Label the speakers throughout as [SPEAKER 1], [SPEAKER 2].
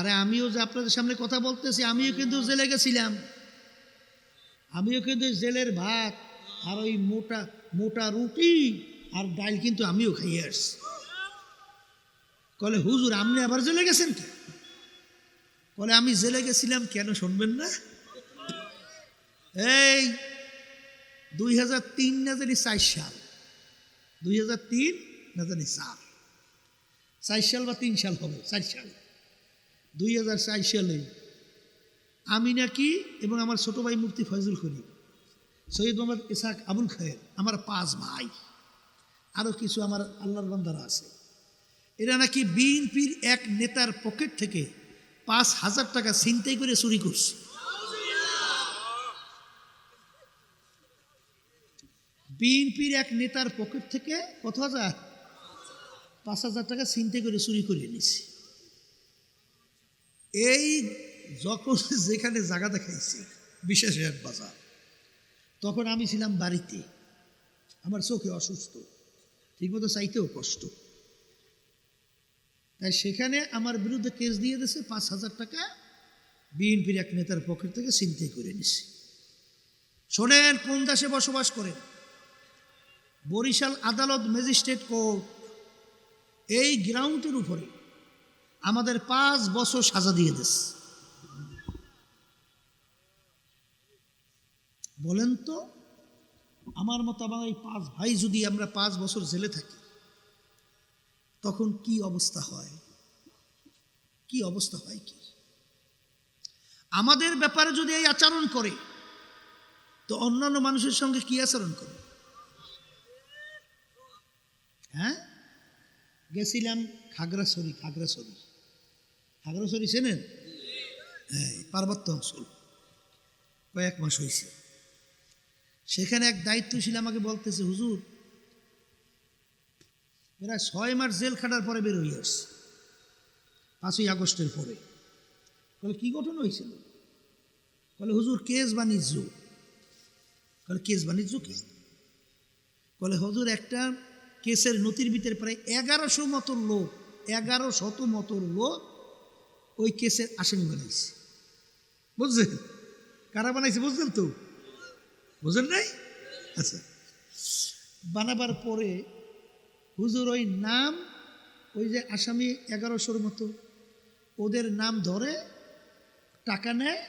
[SPEAKER 1] আরে আমিও যে আপনাদের সামনে কথা বলতেছি, আমিও কিন্তু জেলে গেছিলাম। আমিও কিন্তু জেলের ভাত আর ওই মোটা মোটা রুটি আর ডাল কিন্তু আমিও খাইয়ে আসছি। কলে, হুজুর, আপনি আবার জেলে গেছেন কি বলে আমি জেলে গেছিলাম কেন শুনবেন না? এই, দুই হাজার তিন না জানি চার সাল। দুই হাজার তিন না জানি চার। চার সাল বা তিন সাল হবে, চার সাল। দুই হাজার চার সালে। আমি নাকি এবং আমার ছোট ভাই মুফতি ফয়জুল করি সৈয়দ মোহাম্মদ ইসাক আবুল খায়ের, আমার পাঁচ ভাই আরও কিছু আমার আল্লাহর বান্দারা আছে। এরা নাকি বিএনপির এক নেতার পকেট থেকে পাঁচ হাজার টাকা ছিনতাই করে চুরি করছে। বিএনপির এক নেতার পকেট থেকে কত হাজার? পাঁচ হাজার টাকা ছিনতাই করে চুরি করে নিছে এই যখন যেখানে জায়গা দেখাইছে বিশেষ এক বাজার, তখন আমি ছিলাম বাড়িতে। আমার চোখে অসুস্থ, ঠিকমতো চাইতেও কষ্ট। তাই সেখানে আমার বিরুদ্ধে কেস দিয়ে দিয়েছে, পাঁচ হাজার টাকা বিএনপির এক নেতার পকেট থেকে ছিনতাই করে নিছে। শোনেন, কোন দেশে বসবাস করেন? বরিশাল আদালত ম্যাজিস্ট্রেট কোর্ট। এই গ্রাউন্ডের উপরে আমাদের পাঁচ বছর সাজা দিয়ে দিস। বলেন তো, আমার মতো আমার এই পাঁচ ভাই যদি আমরা পাঁচ বছর জেলে থাকি, তখন কি অবস্থা হয়? কি অবস্থা হয় কি? আমাদের ব্যাপারে যদি এই আচরণ করে, তো অন্যান্য মানুষের সঙ্গে কি আচরণ করে হ্যাঁ? গেছিলাম খাগড়াছড়ি খাগড়াছড়ি। খাগড়াছড়ি চেনেন? হ্যাঁ পার্বত্য অঞ্চল। কয়েক মাস হয়েছে সেখানে এক দায়িত্বশীল আমাকে বলতেছে, হুজুর, প্রায় ছয় মাস জেল খাটার পরে বের হয়ে আসছে। পাঁচই আগস্টের পরে। বলে কি ঘটনা হয়েছিল বলে হুজুর, কেস বাণিজ্য বলে কেস বাণিজ্য কি? বলে হুজুর, একটা কেসের নথির ভিতরে প্রায় এগারোশো মতো লোক এগারো শত মতো লোক ওই কেসের আসামি বানাইছে। বুঝলেন কারা বানাইছে বুঝলেন তো? বুঝলেন নাই? আচ্ছা। বানাবার পরে হুজুর ওই নাম, ওই যে আসামি এগারোশোর মতো, ওদের নাম ধরে টাকা নেয়,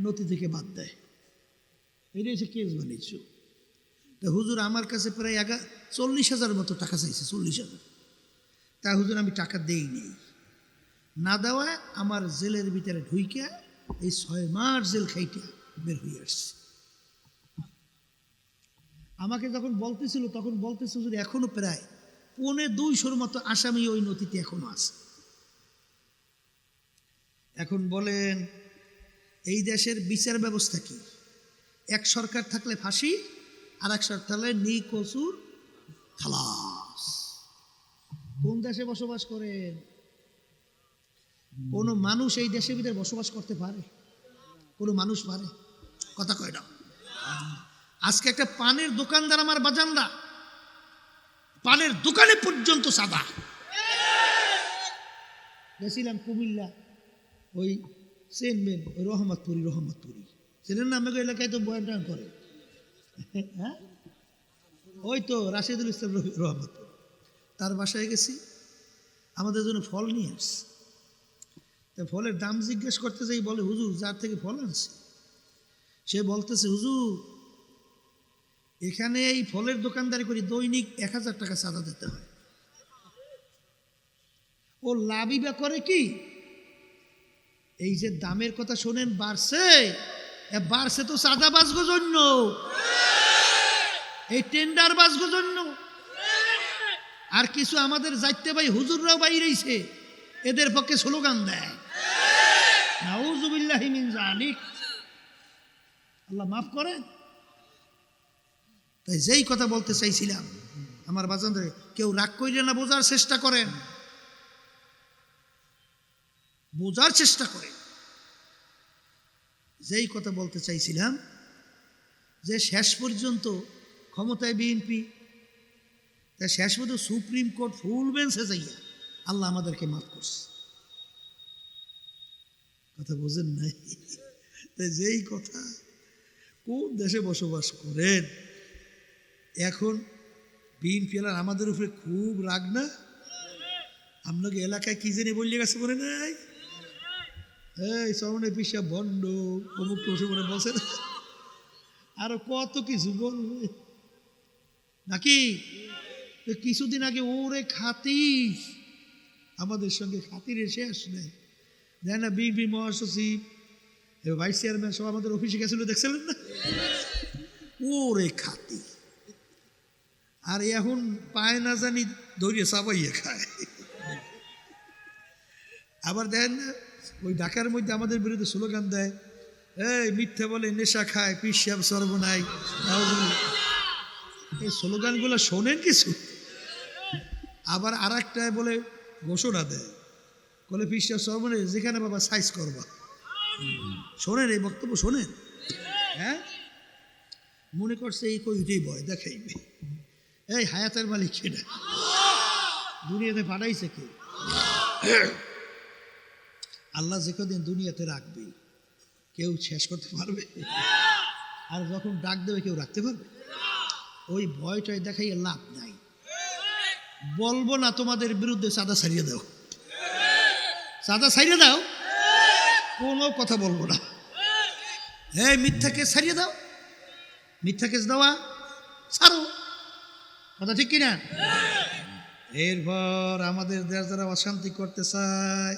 [SPEAKER 1] নথি থেকে বাদ দেয়। এটা হচ্ছে কেস বাণিজ্য তা হুজুর আমার কাছে প্রায় এগা চল্লিশ হাজার মতো টাকা চাইছে, চল্লিশ হাজার। তা হুজুর আমি টাকা দেই নেই না দেওয়ায় আমার জেলের ভিতরে ঢুইকে এই ছয় মাস জেল খাইটা বের হয়ে আসছে। আমাকে যখন বলতেছিল, তখন বলতেছে, হুজুর, এখনও প্রায় পৌনে দুইশোর মতো আসামি ওই নথিতে এখনও আছে। এখন বলেন, এই দেশের বিচার ব্যবস্থা কি? এক সরকার থাকলে ফাঁসি আর এক সরকার থাকলে নিকসুর খালাস। কোন দেশে বসবাস করেন? কোনো মানুষ এই দেশের ভিতরে বসবাস করতে পারে? কোনো মানুষ পারে? কথা কয় না। আজকে একটা পানের দোকানদার আমার বাজানরা পানের দোকানে পর্যন্ত সাদা। গেছিলাম কুমিল্লা, ওই চেনবেন ওই রহমতপুরি রহমতপুরি। চেনেন না আমাকে এলাকায় তো বয়ান টয়ান করে। হ্যাঁ? ওই তো রাশেদুল ইসলাম রহি- রহমতপুর। তার বাসায় গেছি, আমাদের জন্য ফল নিয়ে আসছে। তা ফলের দাম জিজ্ঞেস করতে যাই বলে, হুজুর, যার থেকে ফল আনছে? সে বলতেছে, হুজুর, এখানে এই ফলের দোকানদারি করি, দৈনিক এক হাজার টাকা চাঁদা দিতে হয়। ও লাভই বা করে কি? এই যে দামের কথা শোনেন, বাড়ছে। বাড়ছে তো চাঁদা বাজগো জন্য। এই টেন্ডার বাজগো জন্য। আর কিছু আমাদের যাইতে ভাই, হুজুররাও বাইরেছে এদের পক্ষে স্লোগান দেয়। আল্লাহ মাফ করেন তাই যেই কথা বলতে চাইছিলাম, আমার বাজানদের কেউ রাগ করিলে না বোঝার চেষ্টা করেন। বোঝার চেষ্টা করেন। যেই কথা বলতে চাইছিলাম, যে শেষ পর্যন্ত ক্ষমতায় বিএনপি শেষ পর্যন্ত সুপ্রিম কোর্ট ফুল বেঞ্চে যাইয়া আল্লাহ আমাদেরকে মাফ করছে। কথা বোঝেন নাই? তাই যেই কথা, কোন দেশে বসবাস করেন? এখন বিন পেলার আমাদের উপরে খুব রাগ না? আপনাকে এলাকায় কি জানি বললে গেছে মনে নাই? এই সরমনে পিসা বন্ড অমুক টসে মনে বসে না? আরও কত কিছু বলবে? নাকি? কিছুদিন আগে ওরে খাতির। আমাদের সঙ্গে খাতিরের শেষ নেই। দেয় না বিএনপি মহাসচিব। ভাইস চেয়ারম্যান সব আমাদের অফিসে গেছিল, দেখছিলেন না? ওরে খাতি। আর এখন পায় না জানি দৌড়িয়ে চাপাইয়ে খায়। আবার দেখেন না, ওই ঢাকার মধ্যে আমাদের বিরুদ্ধে স্লোগান দেয়, এই, মিথ্যে বলে নেশা খায় পিসাব সর্বনাই এই স্লোগানগুলো শোনেন কিছু? আবার আর একটায় বলে ঘোষণা দেয়। বলে পিসাব সর্বনাই যেখানে বাবা সাইজ করবা। শোনেন, এই বক্তব্য শোনেন? হ্যাঁ? মনে করছে, এই কইতেই বয়, দেখাইবে। এই হায়াতের মালিক সেটা দুনিয়াতে পাঠাইছে কে? আল্লাহ যে কদিন দুনিয়াতে রাখবে কেউ শেষ করতে পারবে? আর যখন ডাক দেবে, কেউ রাখতে পারবে? ওই ভয়টাই দেখাইয়ে লাভ নাই। বলব না তোমাদের বিরুদ্ধে চাঁদা ছাড়িয়ে দাও। চাঁদা ছাড়িয়ে দাও। কোনো কথা বলব না। এই মিথ্যা কেস ছাড়িয়ে দাও। মিথ্যা কেস দেওয়া ছাড়ো। কথা ঠিক কিনা? এরপর আমাদের দেশ যারা অশান্তি করতে চায়,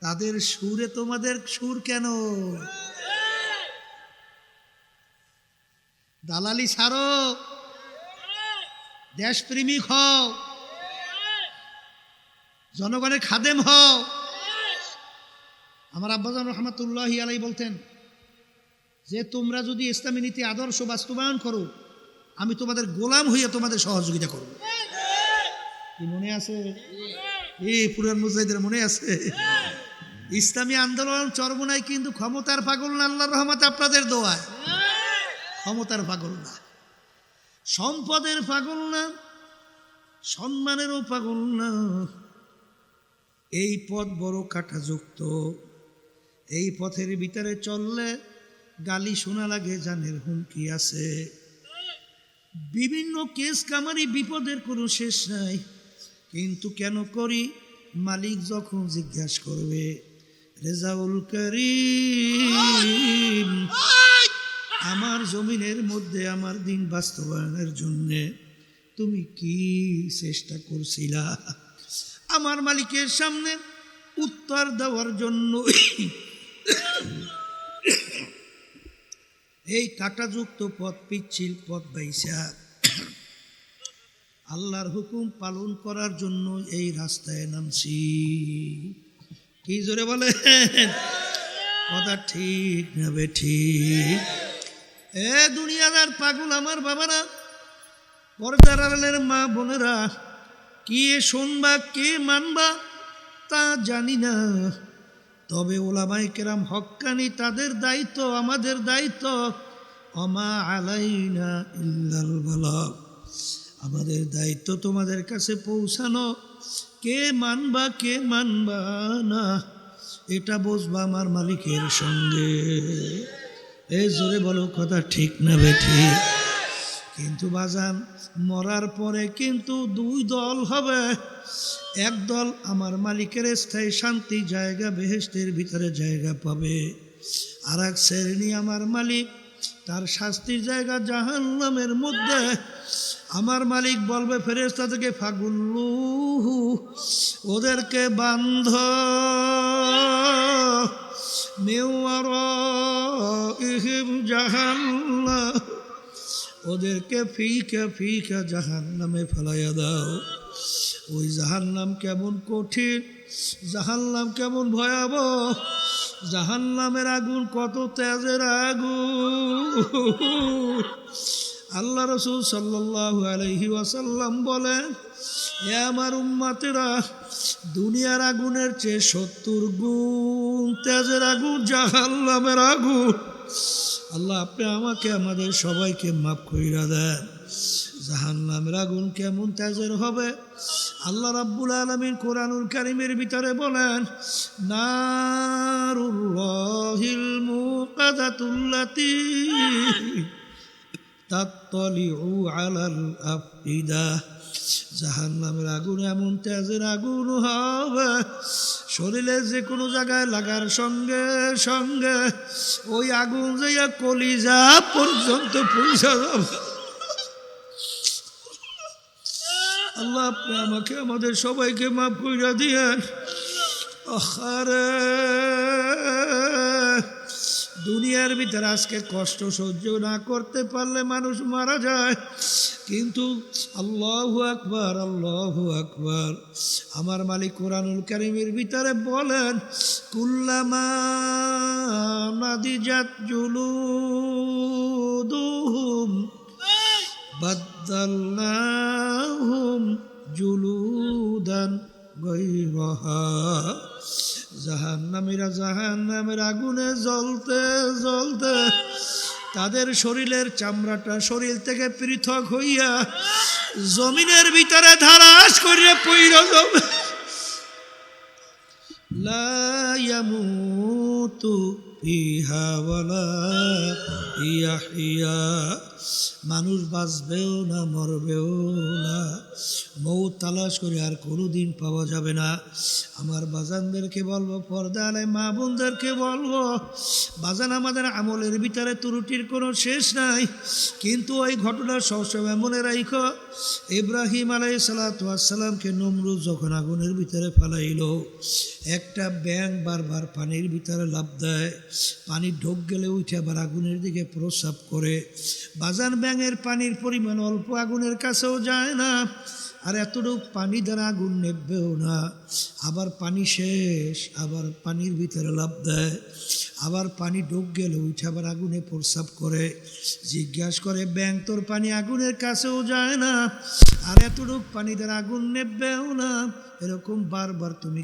[SPEAKER 1] তাদের সুরে তোমাদের সুর কেন? দালালি ছাড়ো। দেশপ্রেমিক হও। জনগণের খাদেম হও। আমার আব্বাজান রহমতুল্লাহ আলাই বলতেন, যে তোমরা যদি ইসলামী নীতি, আদর্শ বাস্তবায়ন করো, আমি তোমাদের গোলাম হইয়া তোমাদের সহযোগিতা করব। কি মনে আছে? এই পুরান মুজাহিদের মনে আছে? ইসলামী আন্দোলন চরমনায় কিন্তু ক্ষমতার পাগল না আল্লাহ রহমত আপনাদের দোয়ায়। ক্ষমতার পাগল না। সম্পদের পাগল না, সম্মানেরও পাগল না। এই পথ বড় কাটাযুক্ত। এই পথের ভিতরে চললে গালি শোনা লাগে, জানের হুমকি আছে। বিভিন্ন কেস কামারি, বিপদের কোনো শেষ নাই। কিন্তু কেন করি? মালিক যখন জিজ্ঞাসা করবে, রেজাউল করিম, আমার জমিনের মধ্যে আমার দিন বাস্তবায়নের জন্যে তুমি কি চেষ্টা করছিলা? আমার মালিকের সামনে উত্তর দেওয়ার জন্য। এই কাটাযুক্ত পথ পিচ্ছিল পথ বাইসা। আল্লাহর হুকুম পালন করার জন্য এই রাস্তায় নামছি। কি জোরে বলে কথা ঠিক নেবে ঠিক। এ দুনিয়াদার পাগল আমার বাবারা, পর্দার মা বোনেরা কে শুনবা, কে মানবা তা জানি না। তবে ওলামাই কেরাম হক্কানি তাদের দায়িত্ব, আমাদের দায়িত্ব। অমা আলাইনা ইল্লাল বালাগ আমাদের দায়িত্ব তোমাদের কাছে পৌঁছানো। কে মানবা কে মানবা না, এটা বসবা আমার মালিকের সঙ্গে। এ জোরে বলো, কথা ঠিক না বেঠি কিন্তু বাজান, মরার পরে কিন্তু দুই দল হবে। এক দল আমার মালিকের স্থায়ী শান্তি জায়গা বেহেস্তের ভিতরে জায়গা পাবে। আর এক শ্রেণি আমার মালিক, তার শাস্তির জায়গা জাহান্নামের মধ্যে। আমার মালিক বলবে ফেরেস্তা থেকে ফাগুল্লু ওদেরকে বান্ধ। মেওয়ার ইহিম জাহান্না ওদেরকে ফিকা ফিকা জাহান নামে ফেলাইয়া দাও। ওই জাহান নাম কেমন কঠিন জাহান নাম কেমন ভয়াবহ জাহান নামের আগুন কত তেজের আগুন। আল্লাহ রসুল সাল্লাহ আলহি ওয়াসাল্লাম বলেন, এ আমার উম্মাতেরা, দুনিয়ার আগুনের চেয়ে সত্তর গুণ তেজের আগুন জাহান নামের আগুন। আল্লাহ, আপনি আমাকে, আমাদের সবাইকে মাফ কইরা দেন। জাহান্নামের আগুন কেমন তেজের হবে? আল্লাহ রাব্বুল আলমিন কোরআনুল কারিমের ভিতরে বলেন, নারুল্লাহিল মুকাদাতুল্লাতি তাত্তলিউ আলাল আফিদা জাহান নামের আগুন এমন তেজের আগুন হবে। শরীরে যে কোনো জায়গায় লাগার সঙ্গে সঙ্গে ওই আগুন যাইয়া কলিজা পর্যন্ত পৌঁছা যাবে। আল্লাহ আপনি আমাকে, আমাদের সবাইকে মাফ কইরা দিয়েন। আরে দুনিয়ার ভিতরে আজকে কষ্ট সহ্য না করতে পারলে মানুষ মারা যায়। কিন্তু আল্লাহ আকবর আল্লাহ আকবর। আমার মালিক কোরআনুল কারিমের ভিতরে বলেন, কুল্লামা নাদিজাত জুলুদুহুম বাদ্দাল্লাহুম জুলুদান গৈরহা। জাহান্নামীরা জাহান্নামের আগুনে জ্বলতে জ্বলতে তাদের শরীরের চামড়াটা শরীর থেকে পৃথক হইয়া জমিনের ভিতরে ধারাস করিয়া পইর যাবে লা ইয়া ওয়ালা মানুষ বাঁচবেও না, মরবেও না। মৌ তালাশ করে আর কোনোদিন পাওয়া যাবে না। আমার বাজানদেরকে বলব পর্দা মা বোনদেরকে বলব, বাজান আমাদের আমলের ভিতরে ত্রুটির কোনো শেষ নাই। কিন্তু ওই ঘটনা সবসময় মনে রাখো ইব্রাহিম আলাই সালাতামকে নমরুদ যখন আগুনের ভিতরে ফেলাইল, একটা ব্যাং বারবার পানির ভিতরে লাভ দেয়, পানি ঢোক গেলে উঠে আবার আগুনের দিকে প্রস্রাব করে। বাজান ব্যাঙের পানির পরিমাণ অল্প আগুনের কাছেও যায় না, আর এতটুক পানি দ্বারা আগুন নেবেও না। আবার পানি শেষ, আবার পানির ভিতরে লাভ দেয়। আবার পানি ঢোক গেলে উঠে আবার আগুনে প্রস্রাব করে। জিজ্ঞাসা করে, ব্যাং, তোর পানি আগুনের কাছেও যায় না? আর এতটুক পানি দ্বারা আগুন নেবেও না? এরকম বারবার তুমি